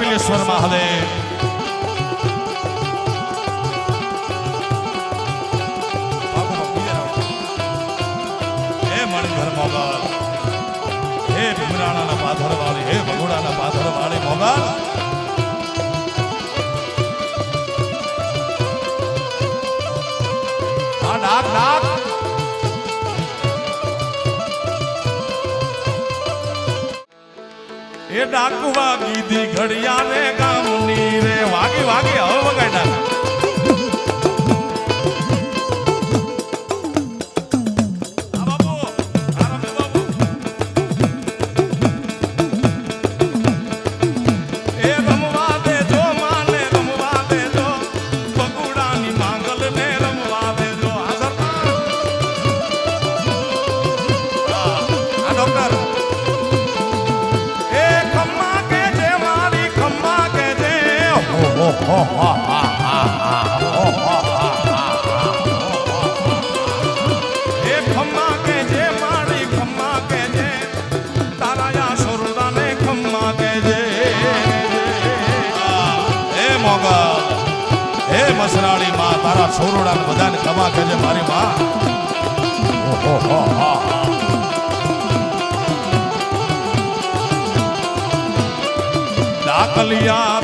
નાગેશ્વર મહાદેવ હે મણિધર મોગલ હે ભીમરાણાના પાથર વાળી હે ભગોડાના પાથર વાળી મોગલ આ ડાક એ ડાકુ વાગી દી ઘડિયા રે ગામની રે. વાગી વાગી હવે વગાઈ ડાક મસરાળી માં તારા સોરડાને બધાને ખમા કે જે મારી માં ડાકલિયા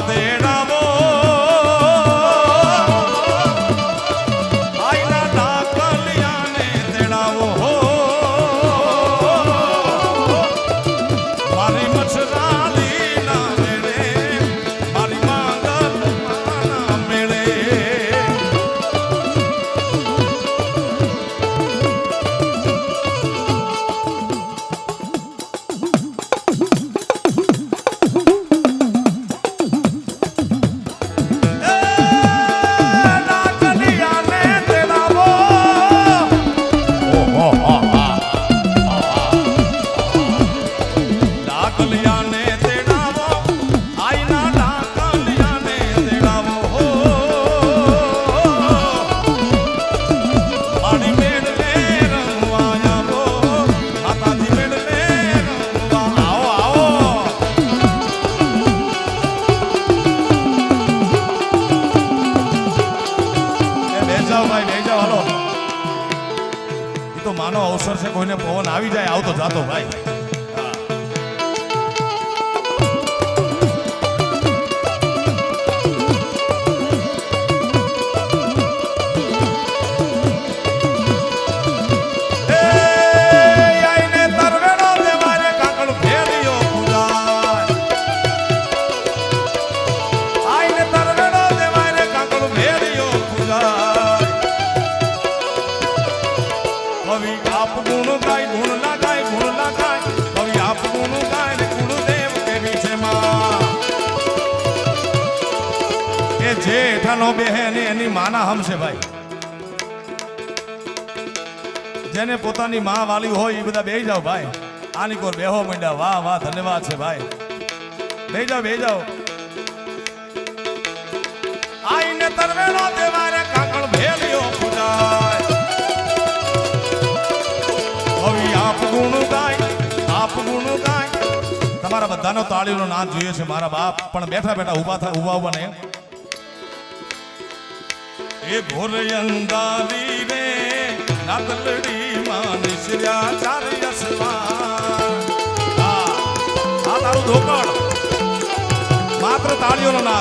કોઈને પવન આવી જાય આવતો જાતો ભાઈ જે હેઠાનો બેહે ને એની માના હમશે ભાઈ. જેને પોતાની માં વાલી હોય એ બધા બેહી જાઓ ભાઈ. આની કોર બેહો મંડ્યા, વાહ વાહ, ધન્યવાદ છે ભાઈ. બે જાઓ બે જાઓ. આઈને તરવેણો દેવારે કાકળ ભેલ્યો પૂજાય. હવે આપ ગુણ ગાય, આપ ગુણ ગાય. તમારા બધાનો તાળીનો નાદ જોઈએ છે મારા બાપ, પણ બેઠા બેઠા ઊભા થાય ઊભા ઊભા ને એ ભોર અંધારી રે નાતલડી માં નિશ્ર્યા ચાર યસવાન હા, આ તારું ધોકડ માત્ર તાળીઓનો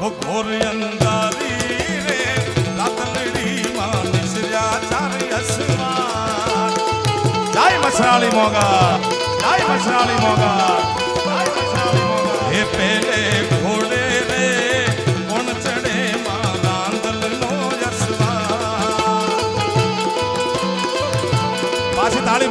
ઓ ઘોર અંધારી રે રાતલડી માં નિશ્ર્યા ચાર યસવાન જય મસરાળી મોગા. જય મસરાળી મોગા હે પેલે ઘોડે રે કોણ ચડે માં રાંદલ નો પાછી તાળી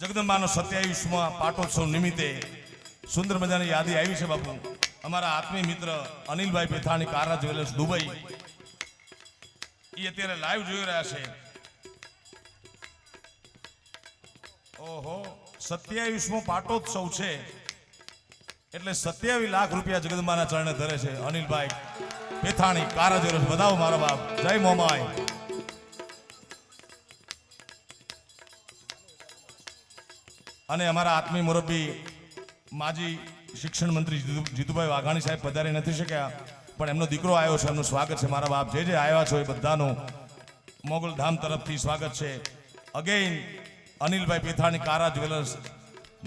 જગદંબાનો સત્યાવીસમાં પાટોત્સવ નિમિત્તે સુંદર મજાની યાદી આવી છે બાપુ. અમારા આત્મીય મિત્ર અનિલભાઈ પેથાણી, કારા જ્વેલર્સ, દુબઈ. એ અત્યારે લાઈવ જોઈ રહ્યા છે. ઓહો, સત્યાવીસમો પાટોત્સવ છે. એટલે સત્યાવીસ લાખ રૂપિયા જગદંબાના ચરણે ધરે છે અનિલભાઈ પેથાણી, કારા જ્વેલર્સ. બધાઓ મારા બાપ. જય મોમાય અને અમારા આત્મીય મુરબ્બી માજી શિક્ષણ મંત્રી જીતુભાઈ વાઘાણી સાહેબ પધારી નથી શક્યા, પણ એમનો દીકરો આવ્યો છે, એમનું સ્વાગત છે, મારા બાપ જે જે આવ્યા છો એ બધાનું મોગલધામ તરફથી સ્વાગત છે. અગેઇન અનિલભાઈ પેથાણી, કારા જ્વેલર્સ,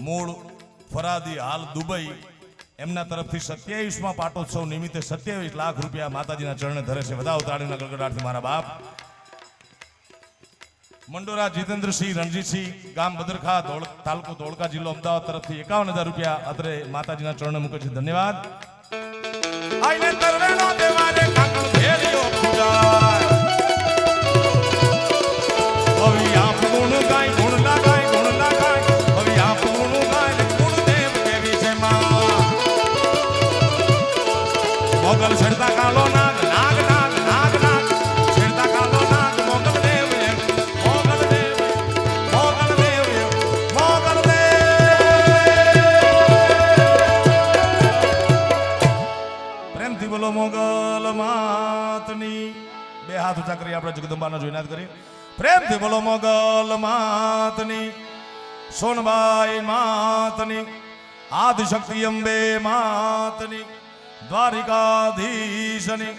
મૂળ, ફરાદી, હાલ દુબઈ, એમના તરફથી સત્યાવીસમાં પાટોત્સવ નિમિત્તે સત્યાવીસ લાખ રૂપિયા માતાજીના ચરણે ધરે છે. બધા ઉતાળીના ગડગડાટથી મારા બાપ. મંડોરા જીતેન્દ્રસિંહ રણજીતસિંહ ગામ બદરખા, ધોળ, તાલુકો ધોળકા જિલ્લો અમદાવાદ તરફથી એકાવન હજાર રૂપિયા અત્રે માતાજીના ચરણે મૂકે છે. ધન્યવાદ. મોગલ માતની. બે હાથ ઊંચા કરી આપણે જગદંબાનો જોઈનાદ કરી પ્રેમથી બોલો, મોગલ માતની, સોનબાઈ માતની, આદિશક્તિ અંબે માતની, દ્વારિકાધીશની,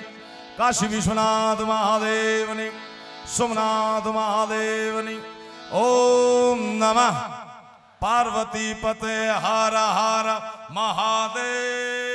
કાશી વિશ્વનાથ મહાદેવની, સોમનાથ મહાદેવની, ઓમ નમઃ. પાર્વતી પતે હર હર મહાદેવ.